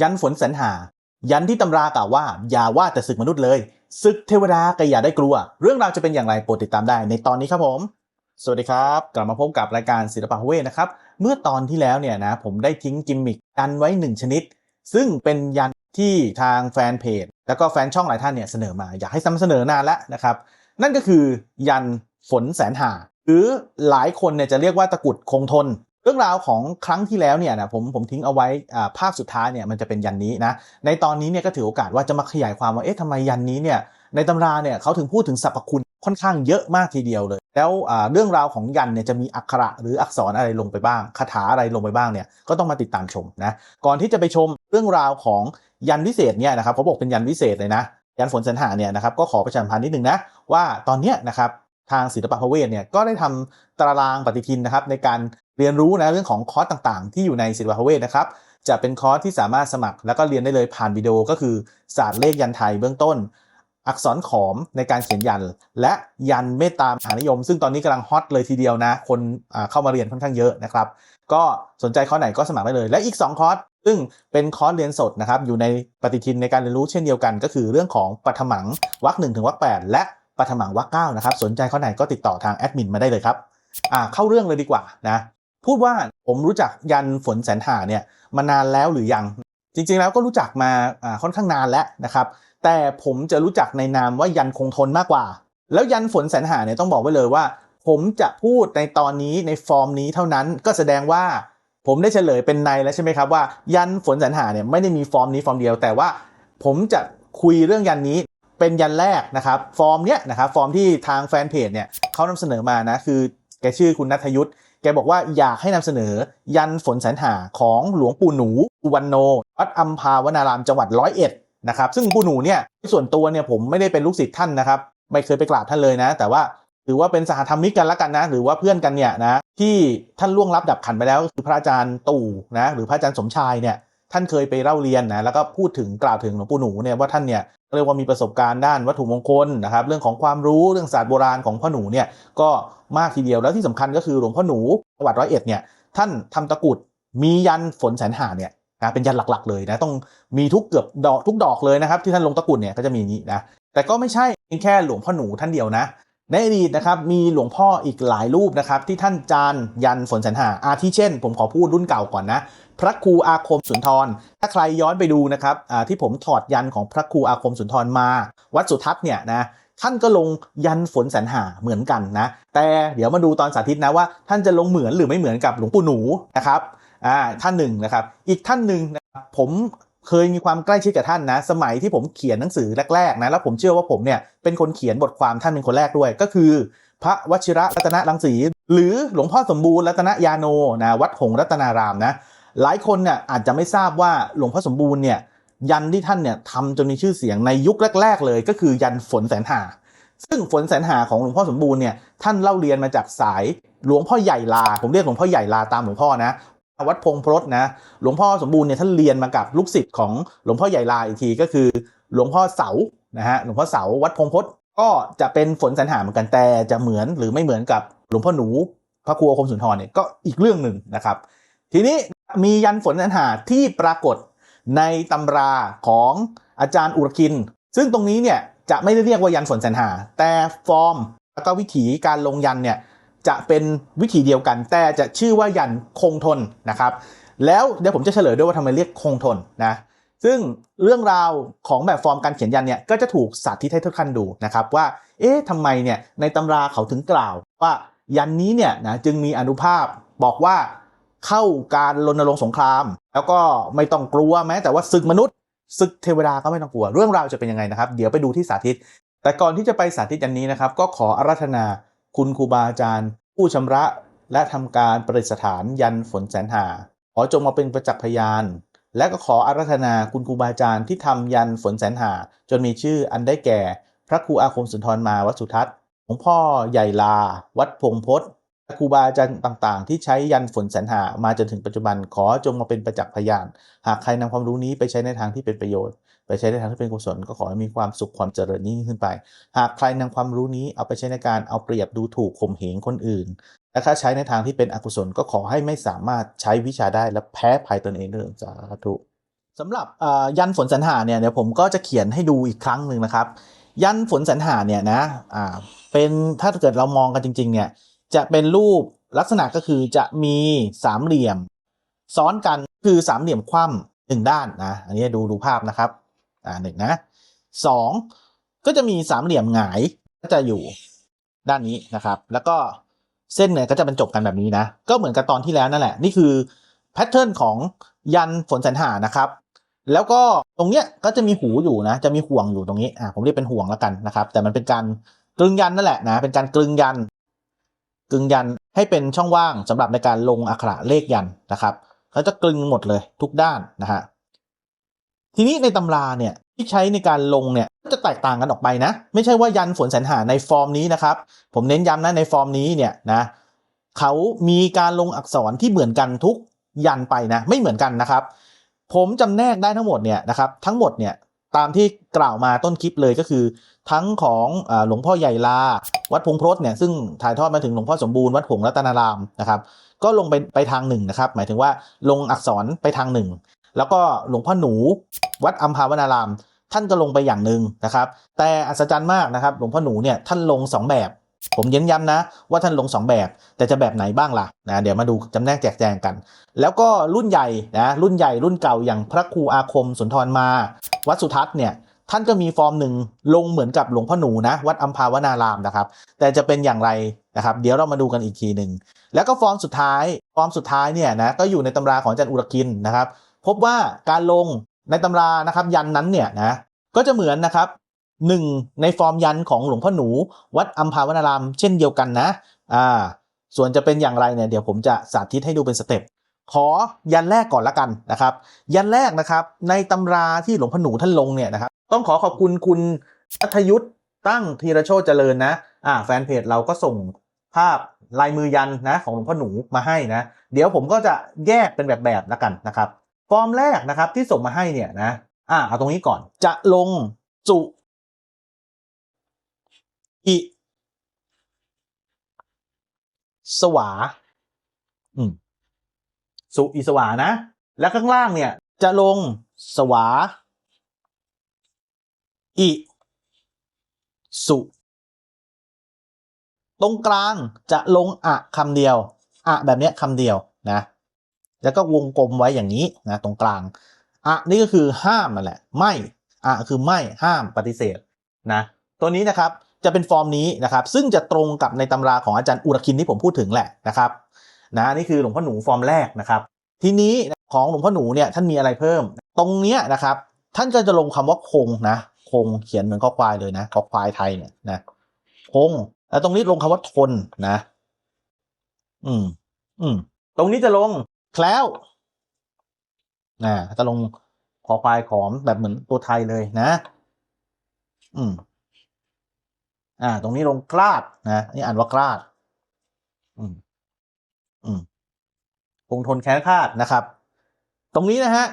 ยันฝนแสนหา ยันที่ตำรากล่าวว่า อย่าว่าแต่ศึกมนุษย์เลยศึกเทวดาก็อย่าได้กลัว เรื่องราวจะเป็นอย่างไรโปรดติดตามได้ในตอนนี้ครับผม สวัสดีครับ กลับมาพบกับรายการศิลปะเวทนะครับ เมื่อตอนที่แล้วเนี่ยนะผมได้ทิ้งกิมมิคยันไว้หนึ่งชนิด ซึ่งเป็นยันที่ทางแฟนเพจ แล้วก็แฟนช่องหลายท่านเนี่ยเสนอมาอยากให้นำเสนอนานแล้วนะครับ นั่นก็คือยันฝนแสนหา หรือหลายคนเนี่ยจะเรียกว่าตะกุดคงทน เรื่องราวของครั้งที่แล้วเนี่ยนะผมผมทิ้งเอาไว้อ่าภาพสุดท้ายเนี่ยมันจะเป็นยันนี้นะในตอนนี้เนี่ยก็ถือโอกาสว่าจะมาขยายความว่าเอ๊ะทำไมยันนี้เนี่ยในตำราเนี่ยเขาถึงพูดถึงสรรพคุณค่อนข้างเยอะมากทีเดียวเลย แล้วอ่าเรื่องราวของยันเนี่ยจะมีอักขระหรืออักษรอะไรลงไปบ้างคาถาอะไรลงไปบ้างเนี่ยก็ต้องมาติดตามชมนะก่อนที่จะไปชมเรื่องราวของยันวิเศษเนี่ยนะครับเขาบอกเป็นยันวิเศษเลยนะยันฝนสันหาเนี่ยนะครับก็ขอประชาสัมพันธ์นิดนึงนะว่าตอนเนี้ยนะครับทางศิลปะพระเวทเนี่ยก็ได้ทำตารางปฏิทินนะครับในการ เรียนรู้นะเรื่องของคอร์สต่างๆ ที่อยู่ในศิลปะพระเวทนะครับจะเป็นคอร์สที่สามารถสมัคร แล้วก็เรียนได้เลยผ่านวิดีโอก็คือศาสตร์เลขยันไทยเบื้องต้น อักษรขอมในการเขียนยัน และยันเมตตามหานิยม ซึ่งตอนนี้กำลังฮอตเลยทีเดียวนะ คนเข้ามาเรียนค่อนข้างเยอะนะครับ ก็สนใจคอร์สไหนก็สมัครได้เลย และอีก 2 คอร์สซึ่งเป็นคอร์สเรียนสดนะครับอยู่ในปฏิทินในการเรียนรู้เช่นเดียวกัน ก็คือเรื่องของปัทมังวรรคหนึ่งถึงวรรคแปดและปัทมังวรรคเก้านะครับสนใจข้อไหนก็ติดต่อทางแอดมินมาได้เลยครับอ่าเข้าเรื่องเลยดีกว่านะ พูดว่าผมรู้จักยันฝนแสนหาเนี่ยมานานแล้วหรือยัง จริงๆแล้วก็รู้จักมาค่อนข้างนานแล้วนะครับ แต่ผมจะรู้จักในนามว่ายันคงทนมากกว่า แล้วยันฝนแสนหาเนี่ยต้องบอกไว้เลยว่า ผมจะพูดในตอนนี้ในฟอร์มนี้เท่านั้นก็แสดงว่าผมได้เฉลยเป็นในแล้วใช่ไหมครับว่า ยันฝนแสนหาเนี่ยไม่ได้มีฟอร์มนี้ฟอร์มเดียว แต่ว่าผมจะคุยเรื่องยันนี้เป็นยันแรกนะครับฟอร์มเนี้ยนะครับฟอร์มที่ทางแฟนเพจเนี่ยเขานำเสนอมานะคือแกชื่อคุณนัทยุทธ แกบอกว่าอยากให้นำเสนอ ยันฝนแสนหาของหลวงปู่หนูอุวันโนวัดอัมพาวนารามจังหวัดร้อยเอ็ดนะครับซึ่งปู่หนูเนี่ยส่วนตัวเนี่ยผมไม่ได้เป็นลูกศิษย์ท่านนะครับ ไม่เคยไปกราบท่านเลยนะ แต่ว่าถือว่าเป็นสหธรรมิกกันละกันนะ หรือว่าเพื่อนกันเนี่ยนะที่ท่านล่วงลับดับขันไปแล้วก็คือพระอาจารย์ตู่นะหรือพระอาจารย์สมชายเนี่ย ท่านเคยไปเล่าเรียนนะแล้วก็พูดถึงกล่าวถึงหลวงปู่หนูเนี่ยว่าท่านเนี่ยเรียกว่ามีประสบการณ์ด้านวัตถุมงคลนะครับเรื่องของความรู้เรื่องศาสตร์โบราณของพ่อหนูเนี่ยก็มากทีเดียวแล้วที่สำคัญก็คือหลวงพ่อหนูจังหวัดร้อยเอ็ดเนี่ยท่านทำตะกรุดมียันฝนแสนหาเนี่ยนะเป็นยันหลักๆเลยนะต้องมีทุกเกือบดอกทุกดอกเลยนะครับที่ท่านลงตะกรุดเนี่ยก็จะมีนี้นะแต่ก็ไม่ใช่เพียงแค่หลวงพ่อหนูท่านเดียวนะ ในอดีตนะครับมีหลวงพ่ออีกหลายรูปนะครับที่ท่านจานยันฝนแสนหาอาทิเช่น ผมขอพูดรุ่นเก่าก่อนนะ พระครูอาคมสุนทร ถ้าใครย้อนไปดูนะครับที่ผมถอดยันของพระครูอาคมสุนทรมา วัดสุทัศน์เนี่ยนะท่านก็ลงยันฝนแสนหาเหมือนกันนะ แต่เดี๋ยวมาดูตอนสาธิตนะว่าท่านจะลงเหมือนหรือไม่เหมือนกับหลวงปู่หนูนะครับอ่าท่านหนึ่งนะครับ อีกท่านหนึ่งนะครับผม เคยมีความใกล้ชิดกับท่านนะ สมัยที่ผมเขียนหนังสือแรกๆนะแล้วผมเชื่อว่าผมเนี่ยเป็นคนเขียนบทความท่านเป็นคนแรกด้วย ก็คือ พระวชิระรัตนรังสี หรือหลวงพ่อสมบูรณ์รัตนยาโนนะวัดหงรัตนารามนะหลายคนเนี่ยอาจจะไม่ทราบว่าหลวงพ่อสมบูรณ์เนี่ยยันที่ท่านเนี่ยทำจนมีชื่อเสียงในยุคแรก ๆ เลย ก็คือยันฝนแสนหาซึ่งฝนแสนหาของหลวงพ่อสมบูรณ์เนี่ยท่านเล่าเรียนมาจากสายหลวงพ่อใหญ่ลา ผมเรียกหลวงพ่อใหญ่ลาตามหลวงพ่อนะ วัดพงพรตนะ หลวงพ่อสมบูรณ์เนี่ยท่านเรียนมากับลูกศิษย์ของหลวงพ่อใหญ่ลาอีกทีก็คือหลวงพ่อเสานะฮะหลวงพ่อเสาวัดพงพรตก็จะเป็นฝนแสนหาเหมือนกันแต่จะเหมือนหรือไม่เหมือนกับหลวงพ่อหนู พระครูอคมสุนทรเนี่ยก็อีกเรื่องหนึ่งนะครับ ทีนี้มียันฝนแสนหาที่ปรากฏในตำราของอาจารย์อุรคิน ซึ่งตรงนี้เนี่ยจะไม่ได้เรียกว่ายันฝนแสนหา แต่ฟอร์มแล้วก็วิถีการลงยันเนี่ย จะเป็นวิถีเดียวกัน แต่จะชื่อว่ายันคงทนนะครับ แล้วเดี๋ยวผมจะเฉลยด้วยว่าทำไมเรียกคงทนนะซึ่งเรื่องราวของแบบฟอร์มการเขียนยันเนี่ยก็จะถูกสาธิตให้ทุกท่านดูนะครับว่า เอ๊ะทำไมเนี่ยในตำราเขาถึงกล่าว ว่ายันนี้เนี่ยนะจึงมีอนุภาพบอกว่าเข้าการรณรงค์สงคราม แล้วก็ไม่ต้องกลัวแม้ แต่ว่าศึกมนุษย์ศึกเทวดาก็ไม่ต้องกลัว เรื่องราวจะเป็นยังไงนะครับ เดี๋ยวไปดูที่สาธิต แต่ก่อนที่จะไปสาธิตยันนี้นะครับ ก็ขออาราธนา คุณครูบาอาจารย์ ผู้ชำระและทำการประดิษฐานยันฝนแสนหา ขอจงมาเป็นประจักษ์พยาน และก็ขออาราธนาคุณครูบาอาจารย์ที่ทำยันฝนแสนหา จนมีชื่ออันได้แก่ พระครูอาคมสุนทรมาวัดสุทัศน์หลวงพ่อใหญ่ลา วัดพงพศครูบาอาจารย์ต่างๆ ที่ใช้ยันฝนแสนหามาจนถึงปัจจุบันขอจงมาเป็นประจักษ์พยาน หากใครนำความรู้นี้ไปใช้ในทางที่เป็นประโยชน์ ไปใช้ในทางที่เป็นกุศลก็ขอให้มีความสุขความเจริญยิ่งขึ้นไป หากใครนำความรู้นี้เอาไปใช้ในการเอาเปรียบดูถูกข่มเหงคนอื่น และถ้าใช้ในทางที่เป็นอกุศลก็ขอให้ไม่สามารถใช้วิชาได้และแพ้ภัยตนเองด้วยสาธุสำหรับยันฝนสันหาเนี่ยเดี๋ยวผมก็จะเขียนให้ดูอีกครั้งหนึ่งนะครับ ยันฝนสันหาเนี่ยนะอ่าเป็นถ้าเกิดเรามองกันจริง ๆ เนี่ยจะเป็นรูปลักษณะก็คือจะมีสามเหลี่ยม ซ้อนกันคือสามเหลี่ยมคว่ำหนึ่งด้านนะอันนี้ดูดูภาพนะครับ อ่าหนึ่งนะสองก็จะมีสามเหลี่ยมหงายก็จะอยู่ด้านนี้นะครับ แล้วก็เส้นเนี่ยก็จะบรรจบกันแบบนี้นะ ก็เหมือนกับตอนที่แล้วนั่นแหละ นี่คือแพทเทิร์นของยันฝนสันหานะครับ แล้วก็ตรงเนี้ยก็จะมีหูอยู่นะ จะมีห่วงอยู่ตรงนี้ อ่าผมเรียกเป็นห่วงแล้วกันนะครับ แต่มันเป็นการกลึงยันนั่นแหละนะ เป็นการกลึงยัน กลึงยันให้เป็นช่องว่างสำหรับในการลงอักขระเลขยันนะครับเขาจะกลึงหมดเลยทุกด้านนะฮะ ทีนี้ในตำราเนี่ยที่ใช้ในการลงเนี่ยก็จะแตกต่างกันออกไปนะ ไม่ใช่ว่ายันฝนแสนหาในฟอร์มนี้นะครับ ผมเน้นย้ำนะในฟอร์มนี้เนี่ยนะเขามีการลงอักษรที่เหมือนกันทุกยันไปนะไม่เหมือนกันนะครับ ผมจำแนกได้ทั้งหมดเนี่ยนะครับทั้งหมดเนี่ยตามที่กล่าวมาต้นคลิปเลยก็คือ ทั้งของอหลวงพ่อใหญ่ลา วัดพงพรสเนี่ยซึ่งถ่ายทอดมาถึงหลวงพ่อสมบูรณ์วัดผงรัตนารามนะครับก็ลงไปไปทางหนึ่งนะครับหมายถึงว่าลงอักษรไปทางหนึ่ง แล้วก็หลวงพ่อหนูวัดอัมพาวนาราม ท่านก็ลงไปอย่างหนึ่งนะครับ แต่อัศจรรย์มากนะครับ หลวงพ่อหนูเนี่ยท่านลงสองแบบ ผมเย้นย้ำนะ ว่าท่านลงสองแบบ แต่จะแบบไหนบ้างล่ะนะเดี๋ยวมาดูจำแนกแจกแจงกัน แล้วก็รุ่นใหญ่นะรุ่นใหญ่รุ่นเก่าอย่างพระครูอาคมสุนทรมา วัดสุทัศน์เนี่ยท่านก็มีฟอร์มหนึ่งลงเหมือนกับหลวงพ่อหนูนะ วัดอัมพาวนารามนะครับ แต่จะเป็นอย่างไรนะครับ เดี๋ยวเรามาดูกันอีกทีหนึ่งแล้วก็ฟอร์มสุดท้ายฟอร์มสุดท้ายเนี่ยนะก็อยู่ในตำราของอาจารย์อุรกินนะครับ พบว่าการลงในตำรานะครับยันนั้นเนี่ยนะก็จะเหมือนนะครับหนึ่งในฟอร์มยันของหลวงพ่อหนูวัดอัมพาวนาราม เช่นเดียวกันนะอ่าส่วนจะเป็นอย่างไรเนี่ยเดี๋ยวผมจะสาธิตให้ดูเป็นสเต็ปขอยันแรกก่อนละกันนะครับ ยันแรกนะครับ ในตำราที่หลวงพ่อหนูท่านลงเนี่ยนะครับ ต้องขอขอบคุณคุณอัธยุทธ์ตั้งธีรโชตเจริญนะอ่าแฟนเพจเราก็ส่งภาพลายมือยันนะของหลวงพ่อหนูมาให้นะ เดี๋ยวผมก็จะแยกเป็นแบบแบบละกันนะครับ ฟอร์มแรกนะครับที่ส่งมาให้เนี่ยนะอ่าเอาตรงนี้ก่อนจะลงจุอิสวาอืมสุอิสวานะ แล้วข้างล่างเนี่ย จะลงสวาอิสุตรงกลางจะลงอะคำเดียว อะแบบเนี้ยคำเดียวนะ แล้วก็วงกลมไว้อย่างนี้นะตรงกลางอะนี่ก็คือห้ามนั่นแหละไม่อะคือไม่ห้ามปฏิเสธนะตัวนี้นะครับจะเป็นฟอร์มนี้นะครับ ซึ่งจะตรงกับในตำราของอาจารย์อุรคินที่ผมพูดถึงแหละนะครับนะนี่คือหลวงพ่อหนูฟอร์มแรกนะครับ ทีนี้ของหลวงพ่อหนูเนี่ยท่านมีอะไรเพิ่ม ตรงเนี้ยนะครับ ท่านก็จะลงคำว่าคงนะคงเขียนเหมือนข้อควายเลยนะข้อควายไทยเนี่ยนะคงแล้วตรงนี้ลงคำว่าทนนะ อืม อืม ตรงนี้จะลง แล้วนะจะลงคอควายขอมแบบเหมือนตัวไทยเลยนะ อืม อ่า ตรงนี้ลงกลาดนะนี่อ่านว่ากลาด อืม อืมคงทนแค้นคาดนะครับ ตรงนี้นะฮะ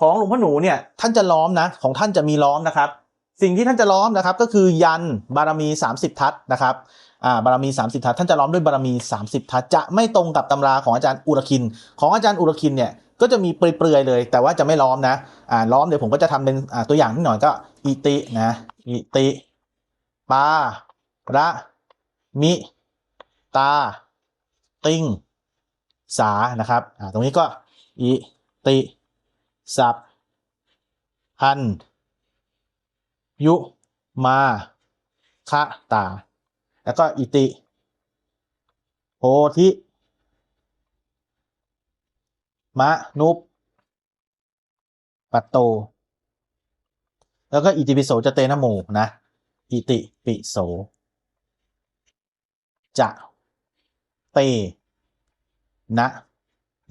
ของหลวงพ่อหนูเนี่ย ท่านจะล้อมนะ ของท่านจะมีล้อมนะครับ สิ่งที่ท่านจะล้อมนะครับ ก็คือยันบารมี30ทัศนะครับ อ่าบารมี 30 ทัศท่านจะล้อมด้วยบารมี 30 ทัศจะไม่ตรงกับตำราของอาจารย์อุรคิน ของอาจารย์อุรคินเนี่ยก็จะมีเปลือยๆเลย แต่ว่าจะไม่ล้อมนะอ่าล้อมเดี๋ยวผมก็จะทำเป็นอ่าตัวอย่างนิดหน่อยก็อิตินะอิติปาระมิตา ติงสานะครับอ่าตรงนี้ก็อิติสับพันยุมาคะตา แล้วก็อิติ โพธิ มะนุปปัตโต แล้วก็อิติปิโสจะเตนะโมนะ อิติปิโส จะเตนะ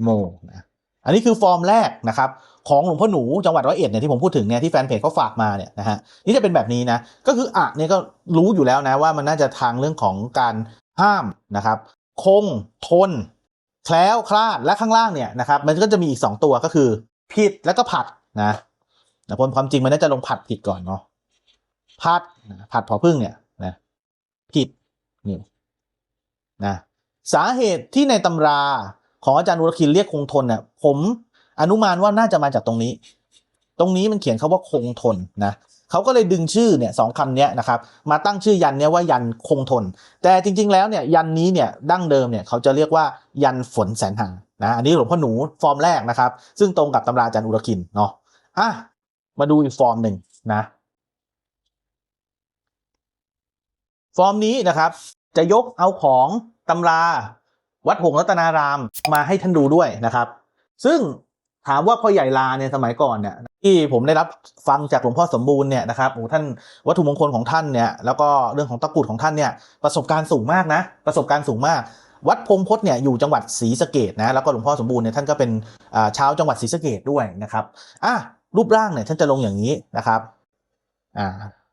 โมนะ อันนี้คือฟอร์มแรกนะครับของหลวงพ่อหนูจังหวัดร้อยเอ็ดเนี่ยที่ผมพูดถึงเนี่ยที่แฟนเพจเขาฝากมาเนี่ยนะฮะนี่จะเป็นแบบนี้นะก็คืออะเนี่ยก็รู้อยู่แล้วนะว่ามันน่าจะทางเรื่องของการห้ามนะครับ คงทนแคล้วคลาดและข้างล่างเนี่ยนะครับมันก็จะมีอีก 2 ตัวก็คือผิดแล้วก็ผัดนะนะผลความจริงมันน่าจะลงผัดผิดก่อนเนาะผัดผัดพอพึ่งเนี่ยนะผิดนี่นะสาเหตุที่ในตำรา ของอาจารย์วุรคินเรียกคงทนเนี่ยผมอนุมานว่าน่าจะมาจากตรงนี้ ตรงนี้มันเขียนคาว่าคงทนนะเขาก็เลยดึงชื่อเนี่ยสองคำนี้นะครับมาตั้งชื่อยันเนี้ยว่ายันคงทน แต่จริง ๆ แล้วเนี่ยยันนี้เนี่ยดั้งเดิมเนี่ยเขาจะเรียกว่ายันฝนแสนหานะอันนี้หลวงพ่อหนูฟอร์มแรกนะครับ ซึ่งตรงกับตำราอาจารย์อุรคินเนาะอะมาดูอีกฟอร์มหนึ่งนะ ฟอร์มนี้นะครับ จะยกเอาของตำรา วัดหงรัตนารามมาให้ท่านดูด้วยนะครับ ซึ่งถามว่าพ่อใหญ่ลาเนี่ยสมัยก่อนเนี่ยที่ผมได้รับฟังจากหลวงพ่อสมบูรณ์เนี่ยนะครับโอ้ท่านวัตถุมงคลของท่านเนี่ยแล้วก็เรื่องของตะกรุดของท่านเนี่ยประสบการณ์สูงมากนะ ประสบการณ์สูงมาก วัดพงพจน์เนี่ยอยู่จังหวัดศรีสะเกดนะแล้วก็หลวงพ่อสมบูรณ์เนี่ยท่านก็เป็นชาวจังหวัดศรีสะเกดด้วยนะครับอะรูปร่างเนี่ยท่านจะลงอย่างนี้นะครับอ่า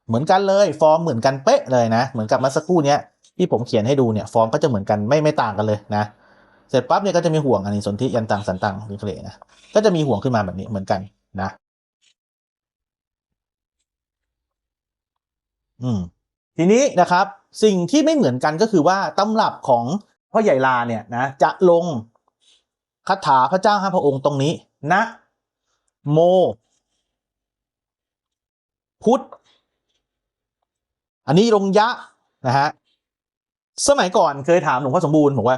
เหมือนกันเลยฟอร์มเหมือนกันเป๊ะเลยนะ เหมือนกับเมื่อสักครู่เนี้ย ที่ผมเขียนให้ดูเนี่ยฟอร์มก็จะเหมือนกันไม่ไม่ต่างกันเลยนะ เสร็จปั๊บเนี่ยก็จะมีห่วงอันนี้สนธิยันตังสันตังวิเคราะห์นะก็จะมีห่วงขึ้นมาแบบนี้เหมือนกันนะ อืม ทีนี้นะครับ สิ่งที่ไม่เหมือนกันก็คือว่าตำรับของพ่อใหญ่ลาเนี่ยนะจะลงคาถาพระเจ้าห้าพระองค์ตรงนี้นะโม พุทธ อันนี้ลงยะนะฮะ สมัยก่อนเคยถามหลวงพ่อสมบูรณ์บอกว่า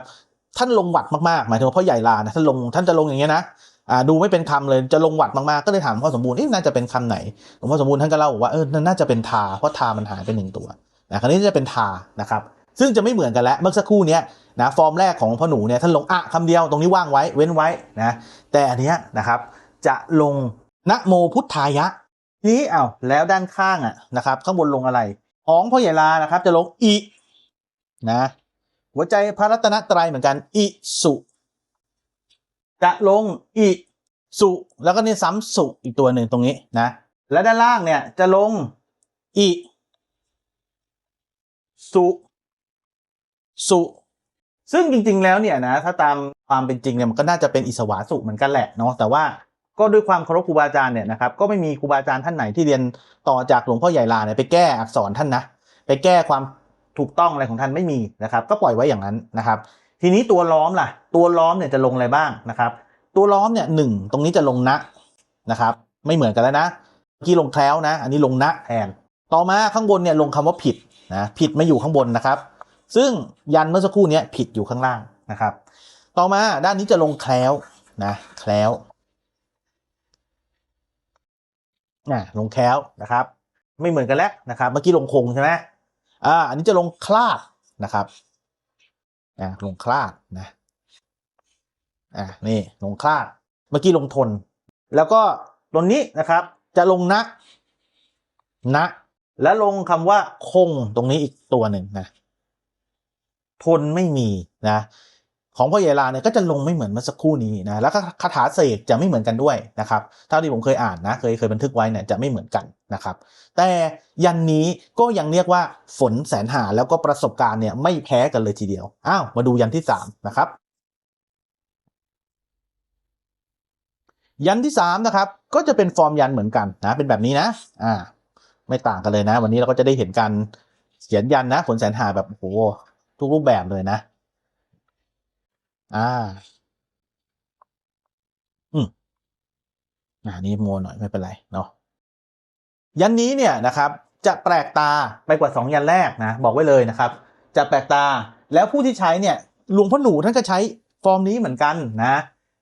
ท่านลงหวัดมากๆหมายถึงว่าพ่อใหญ่ลานะท่านลงท่านจะลงอย่างเงี้ยนะอ่าดูไม่เป็นคำเลยจะลงหวัดมากๆก็เลยถามหลวงพ่อสมบูรณ์เอ๊ะน่าจะเป็นคำไหนหลวงพ่อสมบูรณ์ท่านก็เล่าบอกว่าเออน่าจะเป็นทาเพราะทามันหายไปหนึ่งตัวนะคราวนี้จะเป็นทานะครับ ซึ่งจะไม่เหมือนกันแล้วเมื่อสักครู่เนี้ยนะฟอร์มแรกของพ่อหนูเนี่ยท่านลงอะคำเดียวตรงนี้ว่างไว้เว้นไว้นะแต่อันเนี้ยนะครับจะลงนะโมพุทธายะทีนี้อ้าวแล้วด้านข้างอะนะครับข้างบนลงอะไรของพ่อใหญ่ลานะครับจะลงอี นะหัวใจพระรัตนตรัยเหมือนกัน อิสุ จะลงอิสุ แล้วก็นี่ซ้ำสุอีกตัวหนึ่งตรงนี้นะ และด้านล่างเนี่ยจะลงอิสุสุ ซึ่งจริง ๆ แล้วเนี่ยนะ ถ้าตามความเป็นจริงเนี่ยมันก็น่าจะเป็นอิสวาสุเหมือนกันแหละเนาะแต่ว่าก็ด้วยความเคารพครูบาอาจารย์เนี่ยนะครับก็ไม่มีครูบาอาจารย์ท่านไหนที่เรียนต่อจากหลวงพ่อใหญ่ลาเนี่ยไปแก้อักษรท่านนะ ไปแก้ความ ถูกต้องอะไรของท่านไม่มีนะครับ ก็ปล่อยไว้อย่างนั้นนะครับ ทีนี้ตัวล้อมล่ะ ตัวล้อมเนี่ยจะลงอะไรบ้างนะครับ ตัวล้อมเนี่ยหนึ่งตรงนี้จะลงนะนะครับ ไม่เหมือนกันแล้วนะเมื่อกี้ลงแคล้วนะ อันนี้ลงนะแทนต่อมาข้างบนเนี่ยลงคำว่าผิดนะผิดมาอยู่ข้างบนนะครับ ซึ่งยันเมื่อสักครู่นี้ผิดอยู่ข้างล่างนะครับ ต่อมาด้านนี้จะลงแคล้วนะแคล้วนะลงแคล้วนะครับ ไม่เหมือนกันแล้วนะครับ เมื่อกี้ลงคงใช่ไหม อ่าอันนี้จะลงคลาดนะครับอ่าลงคลาดนะอ่านี่ลงคลาด เมื่อกี้ลงทน แล้วก็ตรงนี้นะครับ จะลงนะนะและลงคำว่าคงตรงนี้อีกตัวหนึ่งนะทนไม่มีนะ ของพ่อใหญ่ลาเนี่ยก็จะลงไม่เหมือนเมื่อสักครู่นี้นะแล้วก็คาถาเสกจะไม่เหมือนกันด้วยนะครับเท่าที่ผมเคยอ่านนะเคยเคยบันทึกไว้เนี่ยจะไม่เหมือนกันนะครับแต่ยันนี้ก็ยังเรียกว่าฝนแสนหาแล้วก็ประสบการณ์เนี่ยไม่แพ้กันเลยทีเดียวอ้าวมาดูยันที่สามนะครับยันที่สามนะครับก็จะเป็นฟอร์มยันเหมือนกันนะเป็นแบบนี้นะอ่าไม่ต่างกันเลยนะ วันนี้เราก็จะได้เห็นการเขียนยันนะฝนแสนหาแบบโอ้โหทุกรูปแบบเลยนะ อ่า อืมอ่านี่โมหน่อยไม่เป็นไรเนาะยันนี้เนี่ยนะครับ จะแปลกตาไปกว่าสองยันแรกนะ บอกไว้เลยนะครับ จะแปลกตาแล้วผู้ที่ใช้เนี่ยหลวงพ่อหนูท่านก็ใช้ฟอร์มนี้เหมือนกันนะ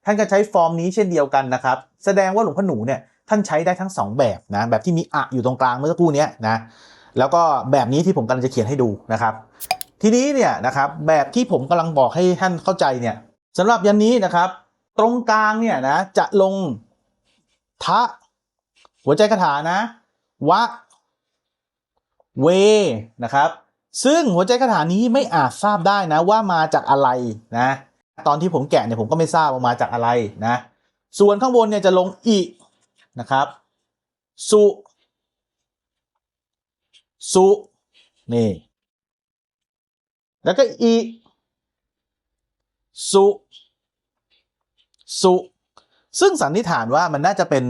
ท่านก็ใช้ฟอร์มนี้เช่นเดียวกันนะครับ แสดงว่าหลวงพ่อหนูเนี่ยท่านใช้ได้ทั้งสองแบบนะแบบที่มีอะอยู่ตรงกลางเมื่อสักครู่เนี้ยนะแล้วก็แบบนี้ที่ผมกำลังจะเขียนให้ดูนะครับ ทีนี้เนี่ยนะครับแบบที่ผมกำลังบอกให้ท่านเข้าใจเนี่ยสำหรับยันนี้นะครับ ตรงกลางเนี่ยนะจะลงทะหัวใจคาถานะ วะ เวนะครับ ซึ่งหัวใจคาถานี้ไม่อาจทราบได้นะว่ามาจากอะไรนะตอนที่ผมแกะเนี่ยผมก็ไม่ทราบว่ามาจากอะไรนะ ส่วนข้างบนเนี่ยจะลงอีนะครับ สุ สุ นี่ แล้วก็อีสุสุซึ่งสันนิษฐานว่ามันน่าจะเป็น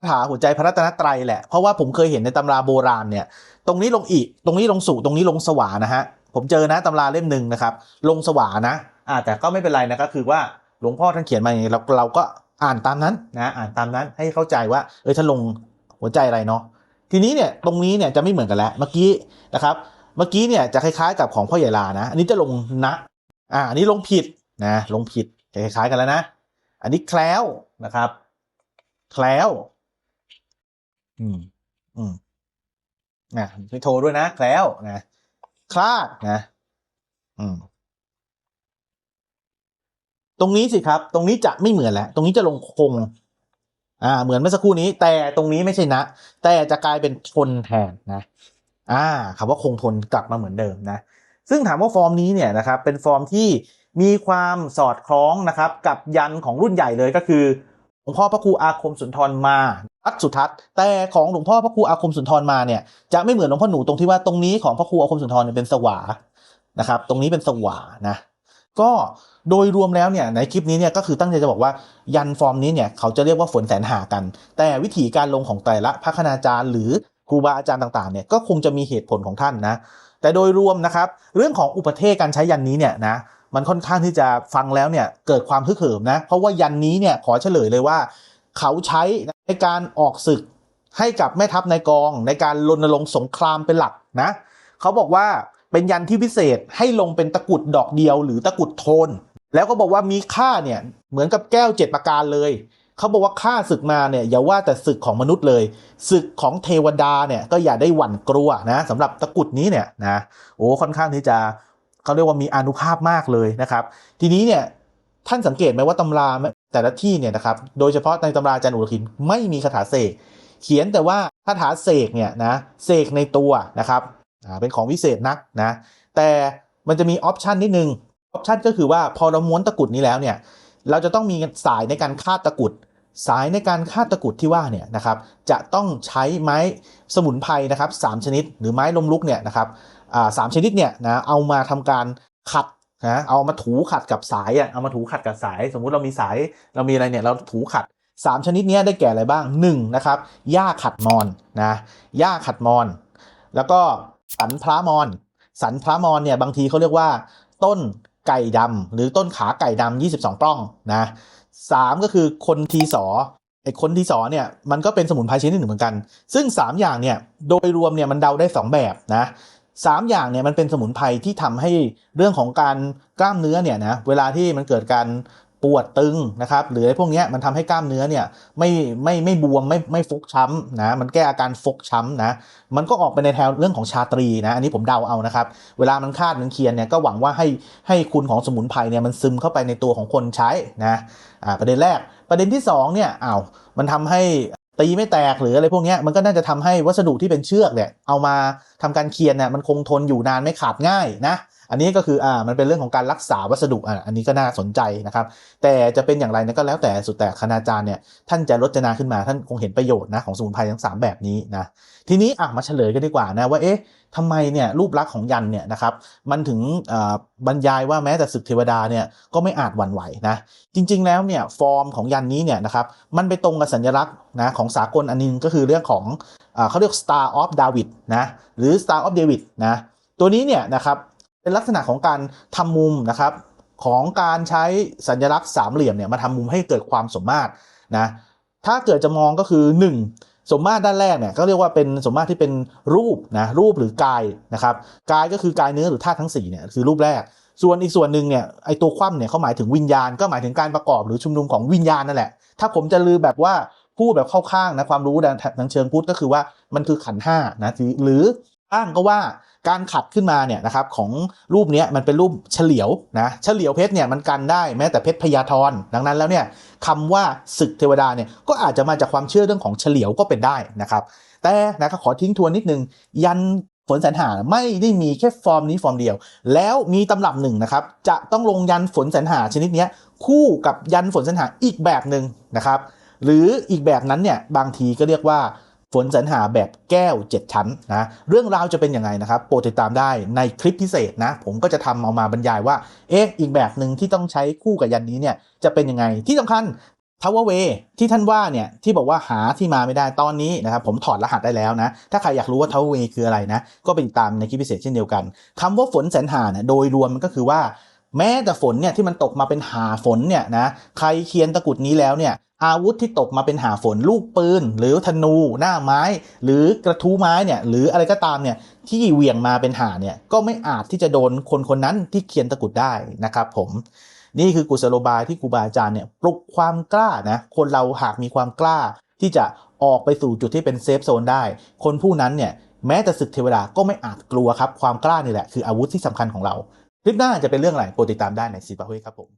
คาถาหัวใจพระรัตนตรัยแหละ เพราะว่าผมเคยเห็นในตำราโบราณเนี่ย ตรงนี้ลงอีตรงนี้ลงสุตรงนี้ลงสวานะฮะ ผมเจอนะตำราเล่มหนึ่งนะครับ ลงสวานะอ่าแต่ก็ไม่เป็นไรนะก็คือว่าหลวงพ่อท่านเขียนมาอย่างนี้เราเราก็อ่านตามนั้นนะอ่านตามนั้นให้เข้าใจว่าเออถ้าลงหัวใจอะไรเนาะทีนี้เนี่ยตรงนี้เนี่ยจะไม่เหมือนกันแล้วเมื่อกี้นะครับ เมื่อกี้เนี่ยจะคล้ายๆกับของพ่อใหญ่ลานะ อันนี้จะลงนะ อ่าอันนี้ลงผิดนะ ลงผิดจะคล้ายๆกันแล้วนะ อันนี้แคล้วนะครับ แคล้ว อืม อืมนะไม่โทรด้วยนะแคล้วนะคลาดนะ อืม ตรงนี้สิครับ ตรงนี้จะไม่เหมือนแล้วตรงนี้จะลงคง อ่า เหมือนเมื่อสักครู่นี้ แต่ตรงนี้ไม่ใช่นะ แต่จะกลายเป็นทนแทนนะ อ่าคำว่าคงทนกลับมาเหมือนเดิมนะซึ่งถามว่าฟอร์มนี้เนี่ยนะครับเป็นฟอร์มที่มีความสอดคล้องนะครับกับยันของรุ่นใหญ่เลยก็คือหลวงพ่อพระครูอาคมสุนทรมาทัดสุทัศน์แต่ของหลวงพ่อพระครูอาคมสุนทรมาเนี่ยจะไม่เหมือนหลวงพ่อหนูตรงที่ว่าตรงนี้ของพระครูอาคมสุนทรเนี่ยเป็นสวานะครับตรงนี้เป็นสวานะก็โดยรวมแล้วเนี่ยในคลิปนี้เนี่ยก็คือตั้งใจจะบอกว่ายันฟอร์มนี้เนี่ยเขาจะเรียกว่าฝนแสนหากัน แต่วิธีการลงของแต่ละพระคณาจารย์หรือ ครูบาอาจารย์ต่างๆเนี่ยก็คงจะมีเหตุผลของท่านนะแต่โดยรวมนะครับเรื่องของอุปเทศการใช้ยันนี้เนี่ยนะมันค่อนข้างที่จะฟังแล้วเนี่ยเกิดความฮึกเหิมนะเพราะว่ายันนี้เนี่ยขอเฉลยเลยว่า เขาใช้ในการออกศึกให้กับแม่ทัพในายกอง ในการรณรงค์สงครามเป็นหลักนะเขาบอกว่าเป็นยันที่พิเศษให้ลงเป็นตะกุดดอกเดียวหรือตะกุดโทน แล้วก็บอกว่ามีค่าเนี่ยเหมือนกับแก้วเจ็ดประการเลย เขาบอกว่าค่าศึกมาเนี่ยอย่าว่าแต่ศึกของมนุษย์เลย ศึกของเทวดาเนี่ยก็อย่าได้หวั่นกลัวนะสำหรับตะกุดนี้เนี่ยนะโอ้ค่อนข้างที่จะเขาเรียกว่ามีอนุภาพมากเลยนะครับ ทีนี้เนี่ยท่านสังเกตไหมว่าตำราแต่ละที่เนี่ยนะครับโดยเฉพาะในตำราอาจารย์อุรคินไม่มีคาถาเสกเขียนแต่ว่าคาถาเสกเนี่ยนะเสกในตัวนะครับเป็นของวิเศษนักนะแต่มันจะมีออปชันนิดนึงออปชันก็คือว่าพอเราม้วนตะกุดนี้แล้วเนี่ยเราจะต้องมีสายในการคาดตะกุด สายในการคาดตะกุดที่ว่าเนี่ยนะครับจะต้องใช้ไม้สมุนไพรนะครับสามชนิดหรือไม้ลมลุกเนี่ยนะครับสามชนิดเนี่ยนะเอามาทำการขัดนะเอามาถูขัดกับสายอะเอามาถูขัดกับสาย สมมุติเรามีสายเรามีอะไรเนี่ยเราถูขัดสามชนิดเนี้ยได้แก่อะไรบ้างหนึ่งนะครับหญ้าขัดมอนนะหญ้าขัดมอน แล้วก็สันพระมอน สันพระมอนเนี่ยบางทีเขาเรียกว่า ต้นไก่ดำหรือต้นขาไก่ดำ22 ปล้องนะ สามก็คือคนทีสอไอ้คนทีสอเนี่ยมันก็เป็นสมุนไพรชนิดหนึ่งเหมือนกัน ซึ่ง 3 อย่างเนี่ยโดยรวมเนี่ยมันเดาได้ 2 แบบนะสามอย่างเนี่ยมันเป็นสมุนไพรที่ทำให้เรื่องของการกล้ามเนื้อเนี่ยนะเวลาที่มันเกิดการ วดตึงนะครับหรือไรพวกนี้มันทำให้กล้ามเนื้อเนี่ยไม่ไม่ไม่บวมไม่ไม่ฟกช้ำนะมันแก้อาการฟกช้ำนะมันก็ออกไปในแถวเรื่องของชาตรีนะอันนี้ผมเดาเอานะครับเวลามันคาดมันเคียนเนี่ยก็หวังว่าให้ให้คุณของสมุนไพรเนี่ยมันซึมเข้าไปในตัวของคนใช้นะอ่าประเด็นแรกประเด็นที่สองเนี่ยอ้าวมันทำให้ ตีไม่แตกหรืออะไรพวกนี้มันก็น่าจะทำให้วัสดุที่เป็นเชือกเนี่ยเอามาทำการเคียนเนี่ยมันคงทนอยู่นานไม่ขาดง่ายนะอันนี้ก็คืออ่ามันเป็นเรื่องของการรักษาวัสดุอ่าอันนี้ก็น่าสนใจนะครับ แต่จะเป็นอย่างไรนะก็แล้วแต่สุดแต่คณาจารย์เนี่ยท่านจะรจนาขึ้นมาท่านคงเห็นประโยชน์นะของสมุนไพรทั้ง 3 แบบนี้นะทีนี้อะมาเฉลยกันดีกว่านะว่าเอ๊ะ ทำไมเนี่ยรูปลักษณ์ของยันเนี่ยนะครับมันถึงบรรยายว่าแม้แต่ศึกเทวดาเนี่ยก็ไม่อาจหวั่นไหวนะจริงๆแล้วเนี่ยฟอร์มของยันนี้เนี่ยนะครับมันไปตรงกับสัญลักษณ์นะของสากลอันนึงก็คือเรื่องของอเขาเรียก Star of David นะหรือ Star of David นะตัวนี้เนี่ยนะครับเป็นลักษณะของการทำมุมนะครับของการใช้สัญลักษณ์สามเหลี่ยมเนี่ยมาทำมุมให้เกิดความสมมาตรนะถ้าเกิดจะมองก็คือ 1 สมมาตรด้านแรกเนี่ยก็เรียกว่าเป็นสมมาตรที่เป็นรูปนะรูปหรือกายนะครับกายก็คือกายเนื้อหรือธาตุทั้ง4เนี่ยคือรูปแรก ส่วนอีกส่วนหนึ่งเนี่ยไอตัวคว่ำเนี่ยเขาหมายถึงวิญญาณก็หมายถึงการประกอบหรือชุมนุมของวิญญาณนั่นแหละ ถ้าผมจะลือแบบว่าพูดแบบเข้าข้างนะความรู้ทางเชิงพุทธก็คือว่ามันคือขันห้านะหรือ อ้างก็ว่าการขัดขึ้นมาเนี่ยนะครับของรูปเนี้ยมันเป็นรูปเฉลียวนะเฉลียวเพชรเนี่ยมันกันได้แม้แต่เพชรพยาธรดังนั้นแล้วเนี่ยคำว่าศึกเทวดาเนี่ยก็อาจจะมาจากความเชื่อเรื่องของเฉลียวก็เป็นได้นะครับ แต่นะครับขอทิ้งทวนนิดนึงยันฝนแสนหาไม่ได้มีแค่ฟอร์มนี้ฟอร์มเดียว แล้วมีตำรับหนึ่งนะครับจะต้องลงยันฝนแสนหาชนิดเนี้ยคู่กับยันฝนแสนหาอีกแบบหนึ่งนะครับ หรืออีกแบบนั้นเนี่ยบางทีก็เรียกว่า นสรรหาแบบแก้ว 7 ชั้นนะเรื่องราวจะเป็นยังไงนะครับโปรดติดตามได้ในคลิปพิเศษนะ ผมก็จะทำเอามาบรรยายว่า เอ๊ะอีกแบบหนึ่งที่ต้องใช้คู่กับยันนี้เนี่ยจะเป็นยังไงที่สำคัญทาวเวที่ท่านว่าเนี่ยที่บอกว่าหาที่มาไม่ได้ตอนนี้นะครับผมถอดรหัสได้แล้วนะ ถ้าใครอยากรู้ว่าทาวเวคืออะไรนะ ก็ไปติดตามในคลิปพิเศษเช่นเดียวกันคำว่าฝนแสนหาเนี่ยโดยรวมมันก็คือว่า แม้แต่ฝนเนี่ยที่มันตกมาเป็นหาฝนเนี่ยนะใครเคียนตะกุดนี้แล้วเนี่ยอาวุธที่ตกมาเป็นหาฝนลูกปืน หรือธนูหน้าไม้ หรือกระทู้ไม้เนี่ยหรืออะไรก็ตามเนี่ยที่เหวี่ยงมาเป็นหาเนี่ยก็ไม่อาจที่จะโดนคนคนนั้นที่เคียนตะกุดได้นะครับผมนี่คือกุศโลบายที่ครูบาอาจารย์เนี่ยปลุกความกล้านะคนเราหากมีความกล้า ที่จะออกไปสู่จุดที่เป็นเซฟโซนได้ คนผู้นั้นเนี่ยแม้แต่ศึกเทวดาก็ไม่อาจกลัวครับความกล้านี่แหละคืออาวุธที่สำคัญของเรา คลิปหน้าจะเป็นเรื่องอะไรโปรดติดตามได้ในซีบาเฮครับผม